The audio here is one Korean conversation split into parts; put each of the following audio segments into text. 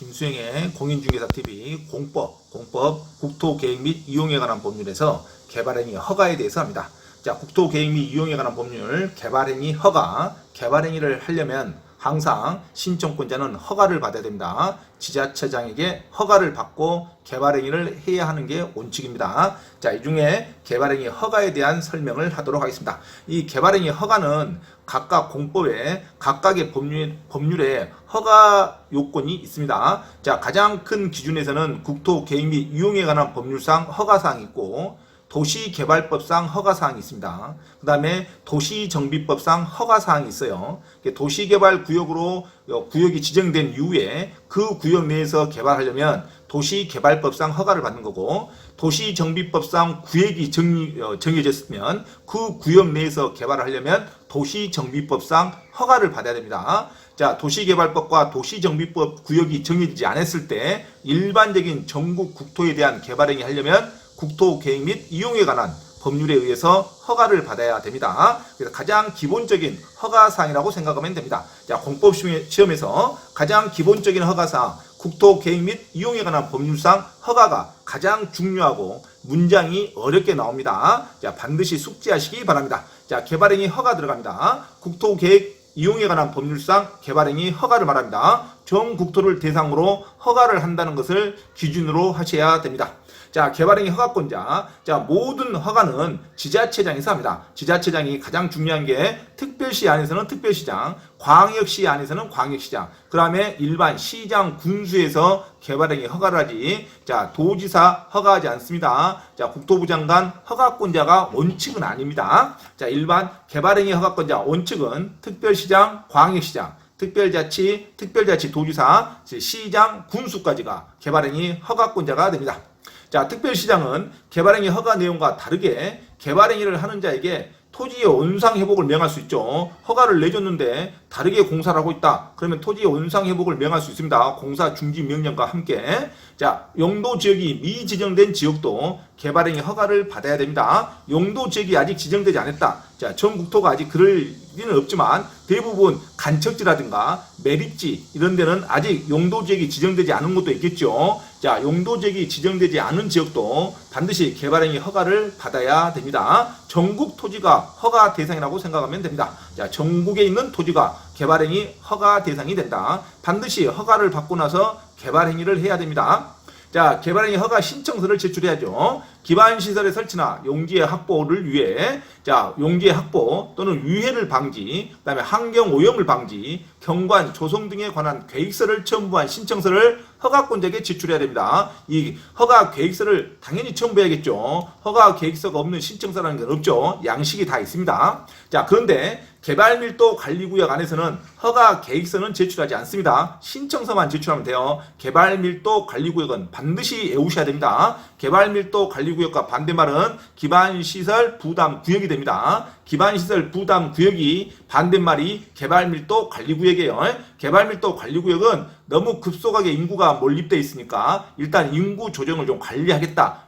김수영의 공인중개사TV 공법, 공법, 국토계획 및 이용에 관한 법률에서 개발행위 허가에 대해서 합니다. 자, 국토계획 및 이용에 관한 법률, 개발행위 허가, 개발행위를 하려면 항상 신청권자는 허가를 받아야 됩니다. 지자체장에게 허가를 받고 개발행위를 해야 하는 게 원칙입니다. 자, 이 중에 개발행위 허가에 대한 설명을 하도록 하겠습니다. 이 개발행위 허가는 각각 공법에 각각의 법률, 법률에 허가 요건이 있습니다. 자, 가장 큰 기준에서는 국토계획 및 이용에 관한 법률상 허가사항이 있고 도시개발법상 허가사항이 있습니다. 그 다음에 도시정비법상 허가사항이 있어요. 도시개발구역으로 어, 구역이 지정된 이후에 그 구역 내에서 개발하려면 도시개발법상 허가를 받는 거고 도시정비법상 구역이 정리, 어, 정해졌으면 그 구역 내에서 개발을 하려면 도시정비법상 허가를 받아야 됩니다. 자, 도시개발법과 도시정비법 구역이 정해지지 않았을 때 일반적인 전국 국토에 대한 개발행위 하려면 국토 계획 및 이용에 관한 법률에 의해서 허가를 받아야 됩니다. 그래서 가장 기본적인 허가사항이라고 생각하면 됩니다. 자, 공법 시험에서 가장 기본적인 허가사항, 국토 계획 및 이용에 관한 법률상 허가가 가장 중요하고 문장이 어렵게 나옵니다. 자, 반드시 숙지하시기 바랍니다. 자, 개발행위 허가 들어갑니다. 국토 계획 이용에 관한 법률상 개발행위 허가를 말합니다. 전 국토를 대상으로 허가를 한다는 것을 기준으로 하셔야 됩니다. 자, 개발행위 허가권자. 자, 모든 허가는 지자체장에서 합니다. 지자체장이 가장 중요한 게 특별시 안에서는 특별시장, 광역시 안에서는 광역시장, 그 다음에 일반 시장, 군수에서 개발행위 허가를 하지. 자, 도지사 허가하지 않습니다. 자, 국토부 장관 허가권자가 원칙은 아닙니다. 자, 일반 개발행위 허가권자 원칙은 특별시장, 광역시장, 특별자치, 특별자치 도지사, 시장, 군수까지가 개발행위 허가권자가 됩니다. 자, 특별시장은 개발행위 허가 내용과 다르게 개발행위를 하는 자에게 토지의 원상 회복을 명할 수 있죠. 허가를 내줬는데 다르게 공사를 하고 있다. 그러면 토지의 원상 회복을 명할 수 있습니다. 공사 중지 명령과 함께. 자, 용도 지역이 미지정된 지역도 개발행위 허가를 받아야 됩니다. 용도 지역이 아직 지정되지 않았다. 자, 전 국토가 아직 그럴 리는 없지만 대부분 간척지라든가 매립지 이런 데는 아직 용도 지역이 지정되지 않은 곳도 있겠죠. 자, 용도 지역이 지정되지 않은 지역도 반드시 개발행위 허가를 받아야 됩니다. 전국 토지가 허가 대상이라고 생각하면 됩니다. 자, 전국에 있는 토지가 개발행위 허가 대상이 된다. 반드시 허가를 받고 나서 개발행위를 해야 됩니다. 자, 개발행위 허가 신청서를 제출해야죠. 기반 시설의 설치나 용지의 확보를 위해 자 용지의 확보 또는 유해를 방지, 그다음에 환경 오염을 방지, 경관 조성 등에 관한 계획서를 첨부한 신청서를 허가권자에게 제출해야 됩니다. 이 허가 계획서를 당연히 첨부해야겠죠. 허가 계획서가 없는 신청서라는 건 없죠. 양식이 다 있습니다. 자 그런데 개발 밀도 관리 구역 안에서는 허가 계획서는 제출하지 않습니다. 신청서만 제출하면 돼요. 개발 밀도 관리 구역은 반드시 외우셔야 됩니다. 개발 밀도 관리 구역과 반대말은 기반시설 부담 구역이 됩니다. 기반시설 부담 구역이 반대말이 개발밀도 관리구역이에요. 개발밀도 관리구역은 너무 급속하게 인구가 몰립돼 있으니까 일단 인구 조정을 좀 관리하겠다.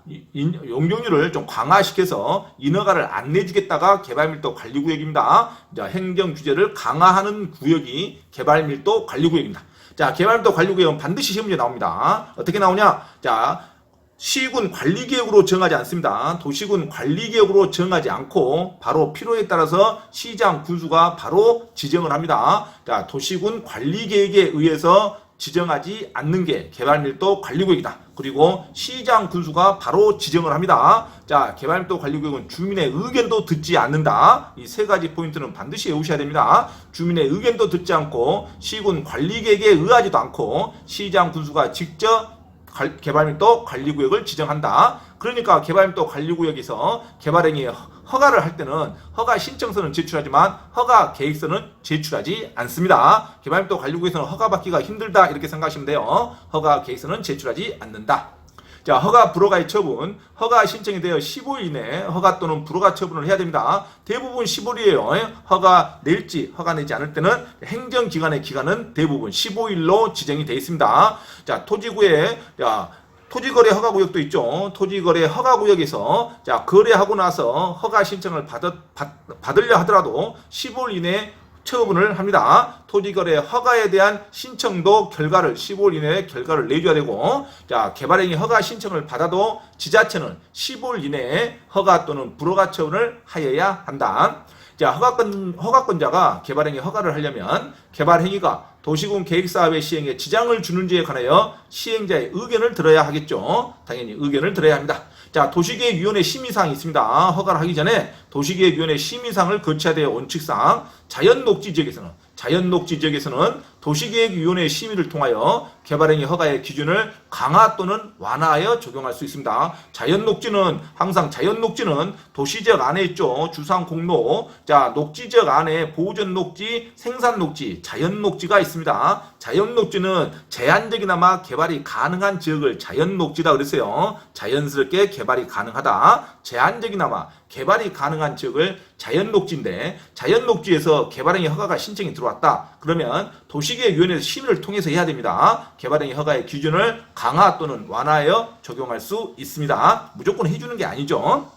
용적률을 좀 강화시켜서 인허가를 안 내주겠다가 개발밀도 관리구역입니다. 자, 행정 규제를 강화하는 구역이 개발밀도 관리구역입니다. 자, 개발밀도 관리구역은 반드시 시험문제 나옵니다. 어떻게 나오냐? 자, 시군 관리계획으로 정하지 않습니다. 도시군 관리계획으로 정하지 않고 바로 필요에 따라서 시장 군수가 바로 지정을 합니다. 자, 도시군 관리계획에 의해서 지정하지 않는 게 개발밀도 관리구역이다. 그리고 시장 군수가 바로 지정을 합니다. 자, 개발밀도 관리구역은 주민의 의견도 듣지 않는다. 이 세 가지 포인트는 반드시 외우셔야 됩니다. 주민의 의견도 듣지 않고 시군 관리계획에 의하지도 않고 시장 군수가 직접 개발밀도 관리구역을 지정한다. 그러니까 개발밀도 관리구역에서 개발행위 허가를 할 때는 허가 신청서는 제출하지만 허가 계획서는 제출하지 않습니다. 개발밀도 관리구역에서는 허가 받기가 힘들다 이렇게 생각하시면 돼요. 허가 계획서는 제출하지 않는다. 자, 허가 불허가의 처분. 허가 신청이 되어 15일 이내 허가 또는 불허가 처분을 해야 됩니다. 대부분 15일이에요. 허가 낼지 허가 내지 않을 때는 행정기관의 기간은 대부분 15일로 지정이 되어 있습니다. 자, 토지구에 자, 토지거래 허가구역도 있죠. 토지거래 허가구역에서 자 거래하고 나서 허가 신청을 받, 받, 받으려 하더라도 15일 이내 처분을 합니다. 토지거래 허가에 대한 신청도 결과를 15일 이내에 결과를 내줘야 되고 자 개발행위 허가 신청을 받아도 지자체는 15일 이내에 허가 또는 불허가 처분을 하여야 한다. 자 허가권 허가권자가 개발행위 허가를 하려면 개발행위가 도시군 계획사업의 시행에 지장을 주는지에 관하여 시행자의 의견을 들어야 하겠죠. 당연히 의견을 들어야 합니다. 자, 도시계획위원회 심의사항이 있습니다. 허가를 하기 전에 도시계획위원회 심의사항을 거쳐야 돼요. 원칙상 자연녹지 지역에서는 자연녹지 지역에서는 도시계획위원회 심의를 통하여 개발행위 허가의 기준을 강화 또는 완화하여 적용할 수 있습니다. 자연녹지는 항상 자연녹지는 도시 지역 안에 있죠. 주상 공로. 자, 녹지 지역 안에 보존 녹지, 생산 녹지, 자연 녹지가 있습니다. 자연 녹지는 제한적이나마 개발이 가능한 지역을 자연 녹지다 그랬어요. 자연스럽게 개발이 가능하다. 제한적이나마 개발이 가능한 지역을 자연 녹지인데 자연 녹지에서 개발행위 허가가 신청이 들어왔다. 그러면 도시계획위원회에서 심의를 통해서 해야 됩니다. 개발행위 허가의 기준을 강화 또는 완화하여 적용할 수 있습니다. 무조건 해주는 게 아니죠.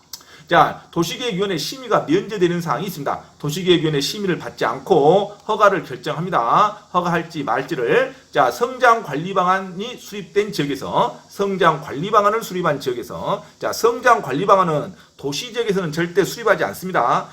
자, 도시계획위원회 심의가 면제되는 사항이 있습니다. 도시계획위원회 심의를 받지 않고 허가를 결정합니다. 허가할지 말지를 자 성장 관리 방안이 수립된 지역에서 성장 관리 방안을 수립한 지역에서 자 성장 관리 방안은 도시 지역에서는 절대 수립하지 않습니다.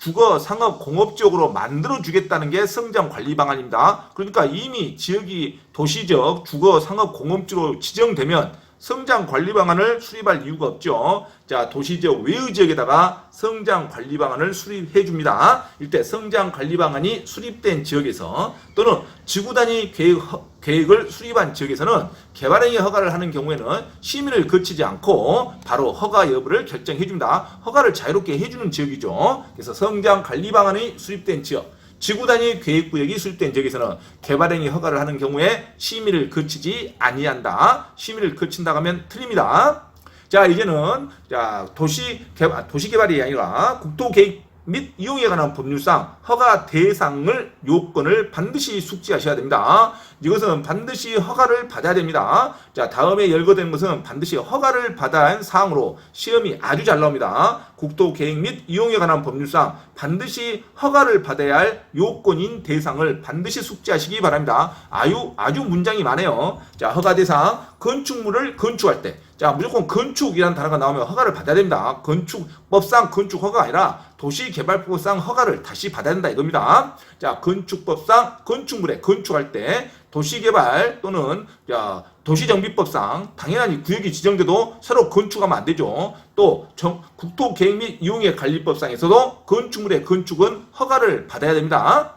주거, 상업, 공업 지역으로 만들어 주겠다는 게 성장 관리 방안입니다. 그러니까 이미 지역이 도시적 주거, 상업, 공업지로 지정되면 성장 관리 방안을 수립할 이유가 없죠. 자, 도시지역 외의 지역에다가 성장 관리 방안을 수립해 줍니다. 이때 성장 관리 방안이 수립된 지역에서 또는 지구 단위 계획, 허- 계획을 수립한 지역에서는 개발행위 허가를 하는 경우에는 심의를 거치지 않고 바로 허가 여부를 결정해 줍니다. 허가를 자유롭게 해 주는 지역이죠. 그래서 성장 관리 방안이 수립된 지역. 지구 단위 계획 구역이 수립된 지역에서는 개발행위 허가를 하는 경우에 심의를 거치지 아니한다. 심의를 거친다 하면 틀립니다. 자 이제는 자 도시 개발 도시 개발이 아니라 국토 계획 및 이용에 관한 법률상 허가 대상을 요건을 반드시 숙지하셔야 됩니다. 이것은 반드시 허가를 받아야 됩니다. 자, 다음에 열거된 것은 반드시 허가를 받아야 하는 사항으로 시험이 아주 잘 나옵니다. 국토 계획 및 이용에 관한 법률상 반드시 허가를 받아야 할 요건인 대상을 반드시 숙지하시기 바랍니다. 아유, 아주 문장이 많아요. 자, 허가 대상 건축물을 건축할 때 자, 무조건 건축이라는 단어가 나오면 허가를 받아야 됩니다. 건축법상 건축 허가가 아니라 도시개발법상 허가를 다시 받아야 된다 이겁니다. 자, 건축법상 건축물에 건축할 때 도시개발 또는 자, 도시정비법상 당연히 구역이 지정돼도 새로 건축하면 안 되죠. 또 정- 국토계획 및 이용의 관리법상에서도 건축물의 건축은 허가를 받아야 됩니다.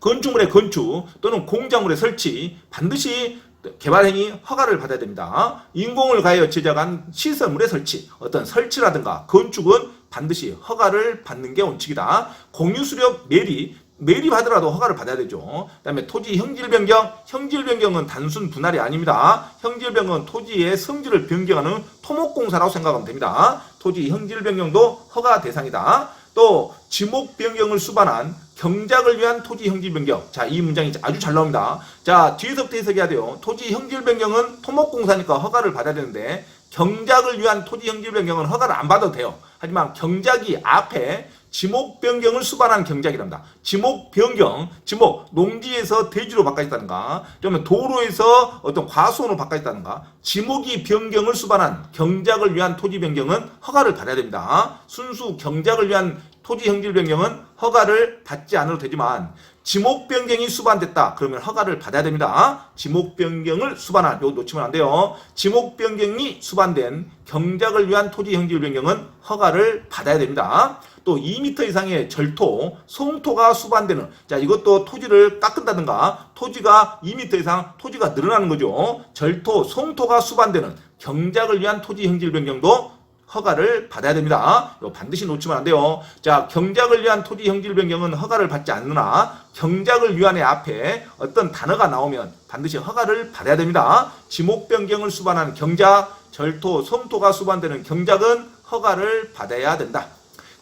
건축물의 건축 또는 공작물의 설치 반드시 개발행위 허가를 받아야 됩니다. 인공을 가하여 제작한 시설물의 설치, 어떤 설치라든가 건축은 반드시 허가를 받는 게 원칙이다. 공유수력 매립, 매립하더라도 허가를 받아야 되죠. 그 다음에 토지 형질 변경, 형질 변경은 단순 분할이 아닙니다. 형질 변경은 토지의 성질을 변경하는 토목공사라고 생각하면 됩니다. 토지 형질 변경도 허가 대상이다. 또 지목 변경을 수반한 경작을 위한 토지 형질 변경. 자, 이 문장이 아주 잘 나옵니다. 자, 뒤에서부터 해석해야 돼요. 토지 형질 변경은 토목공사니까 허가를 받아야 되는데 경작을 위한 토지 형질 변경은 허가를 안 받아도 돼요. 하지만 경작이 앞에 지목 변경을 수반한 경작이랍니다. 지목 변경, 지목 농지에서 대지로 바꿔있다든가, 그러면 도로에서 어떤 과수원으로 바꿔있다든가, 지목이 변경을 수반한 경작을 위한 토지 변경은 허가를 받아야 됩니다. 순수 경작을 위한 토지 형질 변경은 허가를 받지 않아도 되지만 지목 변경이 수반됐다. 그러면 허가를 받아야 됩니다. 지목 변경을 수반한 요거 놓치면 안 돼요. 지목 변경이 수반된 경작을 위한 토지 형질 변경은 허가를 받아야 됩니다. 또 2m 이상의 절토, 송토가 수반되는 자 이것도 토지를 깎은다든가 토지가 2m 이상 토지가 늘어나는 거죠. 절토, 송토가 수반되는 경작을 위한 토지 형질 변경도 허가를 받아야 됩니다. 반드시 놓치면 안 돼요. 자, 경작을 위한 토지 형질 변경은 허가를 받지 않느나 경작을 위한의 앞에 어떤 단어가 나오면 반드시 허가를 받아야 됩니다. 지목 변경을 수반한 경작, 절토, 섬토가 수반되는 경작은 허가를 받아야 된다.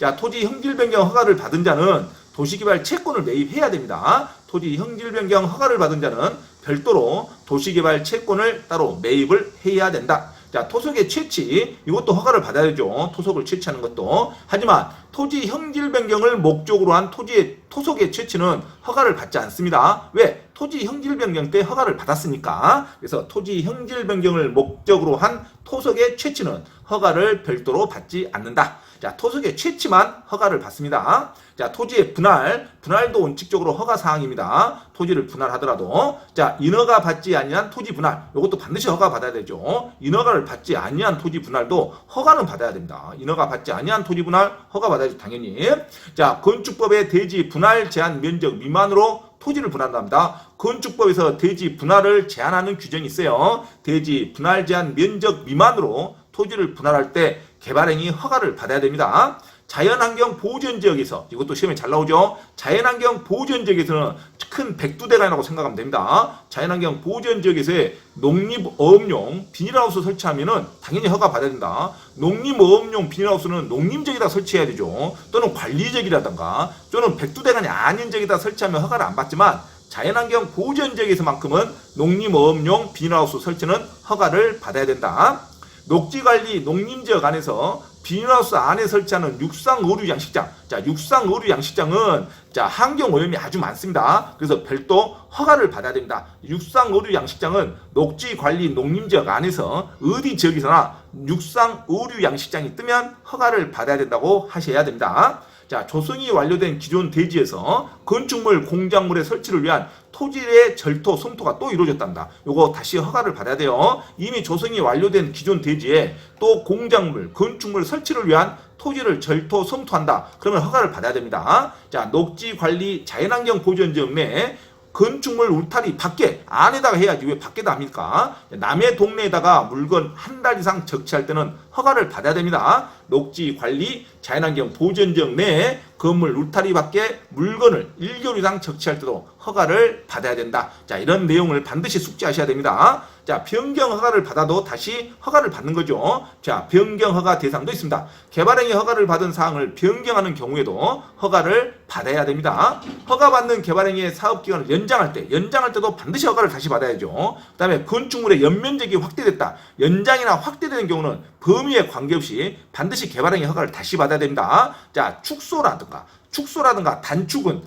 자, 토지 형질 변경 허가를 받은 자는 도시개발 채권을 매입해야 됩니다. 토지 형질 변경 허가를 받은 자는 별도로 도시개발 채권을 따로 매입을 해야 된다. 자, 자, 토속의 채취 이것도 허가를 받아야 되죠. 토속을 채취하는 것도. 하지만 토지 형질 변경을 목적으로 한 토지의 토속의 채취는 허가를 받지 않습니다. 왜? 토지 형질 변경 때 허가를 받았으니까. 그래서 토지 형질 변경을 목적으로 한 토속의 채취는 허가를 별도로 받지 않는다. 자, 토속의 채취만 허가를 받습니다. 자, 토지의 분할, 분할도 원칙적으로 허가 사항입니다. 토지를 분할하더라도 자, 인허가 받지 아니한 토지 분할, 이것도 반드시 허가 받아야 되죠. 인허가를 받지 아니한 토지 분할도 허가는 받아야 됩니다. 인허가 받지 아니한 토지 분할 허가 받아야죠, 당연히. 자, 건축법의 대지 분할 제한 면적 미만으로 토지를 분할합니다. 건축법에서 대지 분할을 제한하는 규정이 있어요. 대지 분할 제한 면적 미만으로 토지를 분할할 때 개발행위 허가를 받아야 됩니다. 자연환경 보전 지역에서 이것도 시험에 잘 나오죠. 자연환경 보전 지역에서는 큰 백두대간이라고 생각하면 됩니다. 자연환경 보전 지역에서의 농립어업용 비닐하우스 설치하면은 당연히 허가 받아야 된다. 농립어업용 비닐하우스는 농림지역에다 설치해야 되죠. 또는 관리지역이라든가 또는 백두대간이 아닌 지역에다 설치하면 허가를 안 받지만 자연환경 보전 지역에서만큼은 농림어업용 비닐하우스 설치는 허가를 받아야 된다. 녹지관리 농림지역 안에서 비닐하우스 안에 설치하는 육상 의류 양식장. 자, 육상 의류 양식장은 자, 환경 오염이 아주 많습니다. 그래서 별도 허가를 받아야 됩니다. 육상 의류 양식장은 녹지 관리 농림 지역 안에서 어디 지역에서나 육상 의류 양식장이 뜨면 허가를 받아야 된다고 하셔야 됩니다. 자, 조성이 완료된 기존 대지에서 건축물, 공작물의 설치를 위한 토지의 절토, 성토가 또 이루어졌답니다. 요거 다시 허가를 받아야 돼요. 이미 조성이 완료된 기존 대지에 또 공작물, 건축물 설치를 위한 토지를 절토, 성토한다. 그러면 허가를 받아야 됩니다. 자, 녹지 관리 자연환경 보존지역 내 건축물 울타리 밖에 안에다가 해야지 왜 밖에다 합니까? 남의 동네에다가 물건 한 달 이상 적치할 때는 허가를 받아야 됩니다. 녹지 관리 자연환경 보전 지역 내에 건물 울타리 밖에 물건을 1개월 이상 적치할 때도 허가를 받아야 된다. 자, 이런 내용을 반드시 숙지하셔야 됩니다. 자, 변경 허가를 받아도 다시 허가를 받는 거죠. 자, 변경 허가 대상도 있습니다. 개발행위 허가를 받은 사항을 변경하는 경우에도 허가를 받아야 됩니다. 허가 받는 개발행위의 사업 기간을 연장할 때, 연장할 때도 반드시 허가를 다시 받아야죠. 그다음에 건축물의 연면적이 확대됐다. 연장이나 확대되는 경우는 범위에 관계없이 반드시 개발행위 허가를 다시 받아야 됩니다. 자, 축소라든가 축소라든가 단축은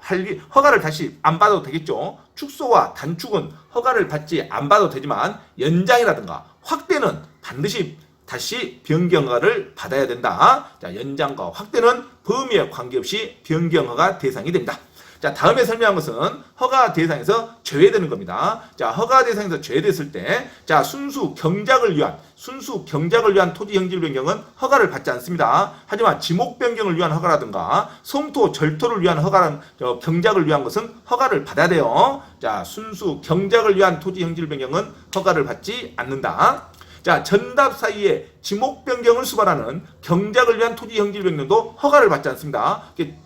할 허가를 다시 안 받아도 되겠죠. 축소와 단축은 허가를 받지 안 받아도 되지만 연장이라든가 확대는 반드시 다시 변경허가를 받아야 된다. 자, 연장과 확대는 범위에 관계없이 변경허가 대상이 됩니다. 자, 다음에 설명한 것은 허가 대상에서 제외되는 겁니다. 자, 허가 대상에서 제외됐을 때, 자, 순수 경작을 위한, 순수 경작을 위한 토지 형질 변경은 허가를 받지 않습니다. 하지만 지목 변경을 위한 허가라든가 성토 절토를 위한 허가란, 저, 경작을 위한 것은 허가를 받아야 돼요. 자, 순수 경작을 위한 토지 형질 변경은 허가를 받지 않는다. 자, 전답 사이에 지목 변경을 수반하는 경작을 위한 토지 형질 변경도 허가를 받지 않습니다.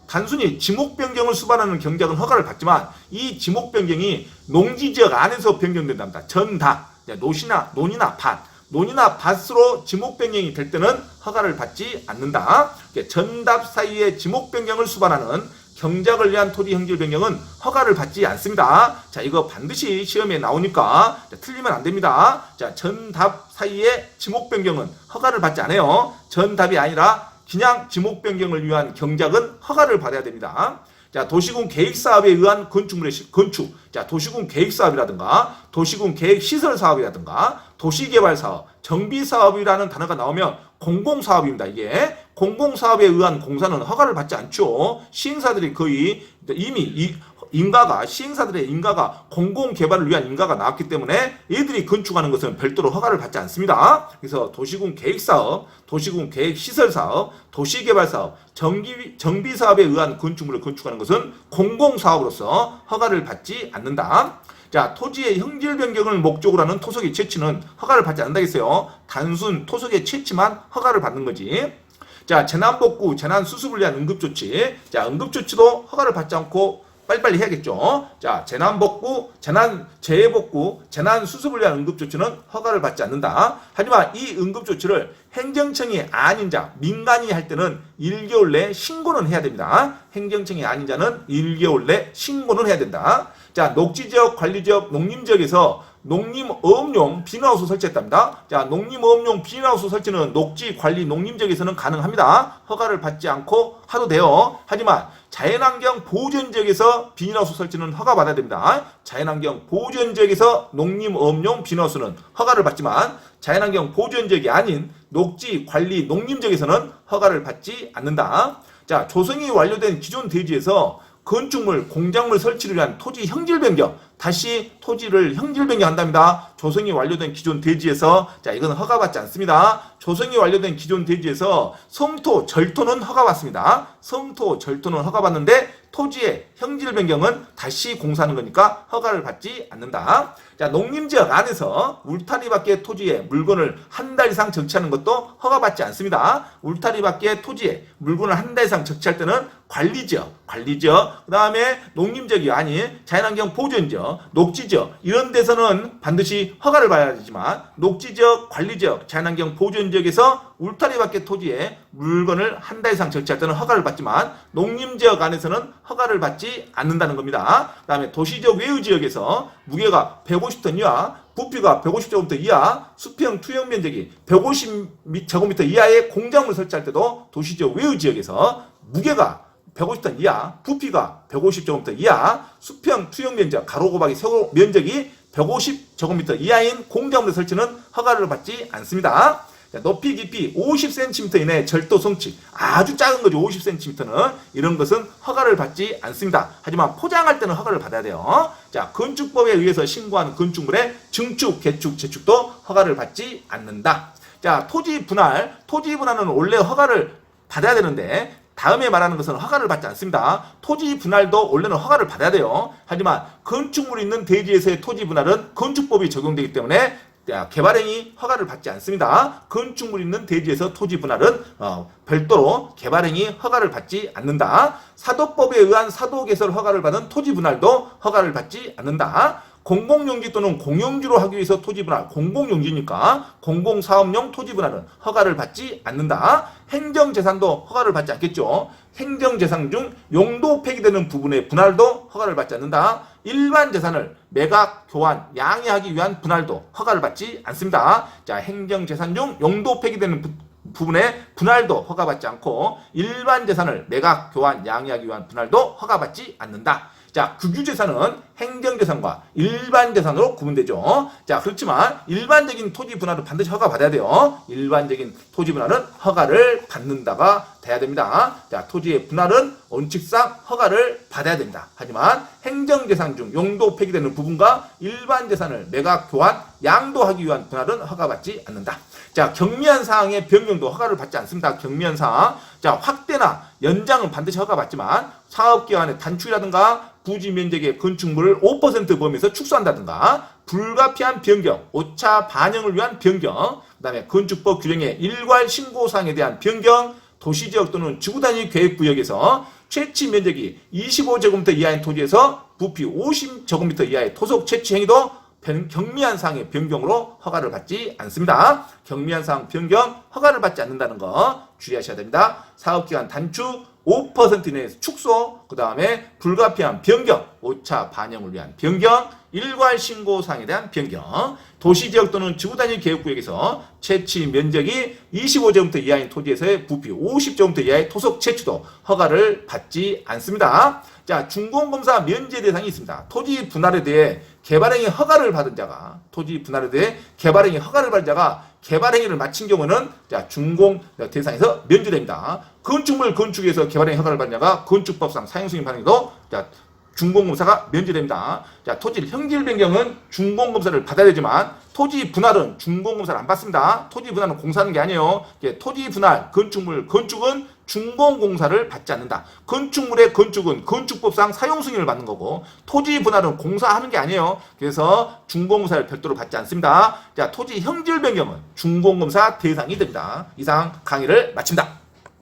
단순히 지목 변경을 수반하는 경작은 허가를 받지만 이 지목 변경이 농지 지역 안에서 변경된답니다. 전답, 노시나 논이나 밭, 논이나 밭으로 지목 변경이 될 때는 허가를 받지 않는다. 전답 사이에 지목 변경을 수반하는 경작을 위한 토지 형질 변경은 허가를 받지 않습니다. 자, 이거 반드시 시험에 나오니까 자, 틀리면 안 됩니다. 자, 전답 사이에 지목 변경은 허가를 받지 않아요. 전답이 아니라 그냥 지목 변경을 위한 경작은 허가를 받아야 됩니다. 자, 도시군 계획 사업에 의한 건축물의 건축. 자, 도시군 계획 사업이라든가 도시군 계획 시설 사업이라든가 도시개발 사업, 정비 사업이라는 단어가 나오면 공공 사업입니다. 이게 공공 사업에 의한 공사는 허가를 받지 않죠. 시행사들이 거의 이미 이 인가가 시행사들의 인가가 공공 개발을 위한 인가가 나왔기 때문에 얘들이 건축하는 것은 별도로 허가를 받지 않습니다. 그래서 도시군 계획 사업, 도시군 계획 시설 사업, 도시 개발 사업, 정비 정비 사업에 의한 건축물을 건축하는 것은 공공 사업으로서 허가를 받지 않는다. 자, 토지의 형질 변경을 목적으로 하는 토속의 채취는 허가를 받지 않는다겠어요. 단순 토속의 채취만 허가를 받는 거지. 자, 재난복구, 재난수습을 위한 응급조치. 자, 응급조치도 허가를 받지 않고 빨리빨리 해야겠죠. 자, 재난복구, 재난, 재해복구, 재난수습을 위한 응급조치는 허가를 받지 않는다. 하지만 이 응급조치를 행정청이 아닌 자, 민간이 할 때는 1개월 내 신고는 해야 됩니다. 행정청이 아닌 자는 1개월 내 신고는 해야 된다. 자, 녹지지역, 관리지역, 농림지역에서 농림어업용 비닐하우스 설치했답니다. 자, 농림어업용 비닐하우스 설치는 녹지 관리 농림지역에서는 가능합니다. 허가를 받지 않고 하도 돼요. 하지만 자연환경 보존 지역에서 비닐하우스 설치는 허가 받아야 됩니다. 자연환경 보존 지역에서 농림어업용 비닐하우스는 허가를 받지만 자연환경 보존 지역이 아닌 녹지 관리 농림 지역에서는 허가를 받지 않는다. 자, 조성이 완료된 기존 대지에서 건축물, 공작물 설치를 위한 토지 형질 변경, 다시 토지를 형질 변경한답니다. 조성이 완료된 기존 대지에서 자 이건 허가받지 않습니다. 조성이 완료된 기존 대지에서 성토, 절토는 허가받습니다. 성토, 절토는 허가받는데 토지의 형질 변경은 다시 공사하는 거니까 허가를 받지 않는다. 자, 농림지역 안에서 울타리 밖의 토지에 물건을 한 달 이상 적치하는 것도 허가받지 않습니다. 울타리 밖의 토지에 물건을 한 달 이상 적치할 때는 관리지역, 관리지역, 그 다음에 농림지역이 아닌 자연환경 보존지역, 녹지지역. 이런 데서는 반드시 허가를 받아야 되지만 녹지지역, 관리지역, 자연환경 보존지역에서 울타리 밖의 토지에 물건을 한 달 이상 적치할 때는 허가를 받지만 농림지역 안에서는 허가를 받지 않는다는 겁니다. 그 다음에 도시지역 외유 지역에서 무게가 150톤 이하, 부피가 150제곱미터 이하, 수평 투영 면적이 150제곱미터 이하의 공작물 설치할 때도 도시지역 외유 지역에서 무게가 150톤 이하, 부피가 150제곱미터 이하, 수평 투영 면적, 가로 곱하기 세로 면적이 150제곱미터 이하인 공작물 설치는 허가를 받지 않습니다. 자, 높이 깊이 50cm 이내 절도 성치 아주 작은 거죠. 50cm는. 이런 것은 허가를 받지 않습니다. 하지만 포장할 때는 허가를 받아야 돼요. 자 건축법에 의해서 신고한 건축물의 증축 개축 재축도 허가를 받지 않는다. 자 토지 분할 토지 분할은 원래 허가를 받아야 되는데 다음에 말하는 것은 허가를 받지 않습니다. 토지 분할도 원래는 허가를 받아야 돼요. 하지만 건축물이 있는 대지에서의 토지 분할은 건축법이 적용되기 때문에 야, 개발행위 허가를 받지 않습니다. 건축물 있는 대지에서 토지 분할은 어, 별도로 개발행위 허가를 받지 않는다. 사도법에 의한 사도 개설 허가를 받은 토지 분할도 허가를 받지 않는다. 공공용지 또는 공용지로 하기 위해서 토지 분할, 공공용지니까 공공사업용 토지 분할은 허가를 받지 않는다. 행정재산도 허가를 받지 않겠죠. 행정재산 중 용도 폐기되는 부분의 분할도 허가를 받지 않는다. 일반 재산을 매각, 교환, 양해하기 위한 분할도 허가를 받지 않습니다. 자, 행정재산 중 용도 폐기되는 부, 부분의 분할도 허가받지 않고 일반 재산을 매각, 교환, 양해하기 위한 분할도 허가받지 않는다. 자, 국유재산은 행정재산과 일반재산으로 구분되죠. 자, 그렇지만 일반적인 토지 분할은 반드시 허가받아야 돼요. 일반적인 토지 분할은 허가를 받는다가 돼야 됩니다. 자, 토지의 분할은 원칙상 허가를 받아야 됩니다. 하지만 행정재산 중 용도 폐기되는 부분과 일반재산을 매각, 교환, 양도하기 위한 분할은 허가받지 않는다. 자, 경미한 사항의 변경도 허가를 받지 않습니다. 경미한 사항. 자, 확대나 연장은 반드시 허가받지만 사업기간의 단축이라든가 부지 면적의 건축물을 5% 범위에서 축소한다든가 불가피한 변경, 오차 반영을 위한 변경, 그 다음에 건축법 규정의 일괄 신고 사항에 대한 변경, 도시지역 또는 지구단위 계획구역에서 채취 면적이 25제곱미터 이하인 토지에서 부피 50제곱미터 이하의 토속 채취 행위도 변- 경미한 사항의 변경으로 허가를 받지 않습니다. 경미한 사항 변경 허가를 받지 않는다는 거 주의하셔야 됩니다. 사업기간 단축 5% 이내에서 축소, 그 다음에 불가피한 변경, 오차 반영을 위한 변경, 일괄 신고 사항에 대한 변경, 도시지역 또는 지구단위 계획구역에서 채취 면적이 25제곱미터 이하인 토지에서의 부피 50제곱미터 이하의 토속 채취도 허가를 받지 않습니다. 자, 준공검사 면제 대상이 있습니다. 토지 분할에 대해 개발행위 허가를 받은 자가 토지 분할에 대해 개발행위 허가를 받은 자가 개발 행위를 마친 경우는 자, 준공 대상에서 면제됩니다. 건축물 건축에서 개발 행위 허가를 받은 자가 건축법상 사용 승인 반응도 자, 준공검사가 면제됩니다. 자, 토지 형질 변경은 준공검사를 받아야 되지만 토지 분할은 준공검사를 안 받습니다. 토지 분할은 공사하는 게 아니에요. 토지 분할, 건축물, 건축은 준공공사를 받지 않는다. 건축물의 건축은 건축법상 사용승인을 받는 거고 토지 분할은 공사하는 게 아니에요. 그래서 준공검사를 별도로 받지 않습니다. 자, 토지 형질 변경은 준공검사 대상이 됩니다. 이상 강의를 마칩니다.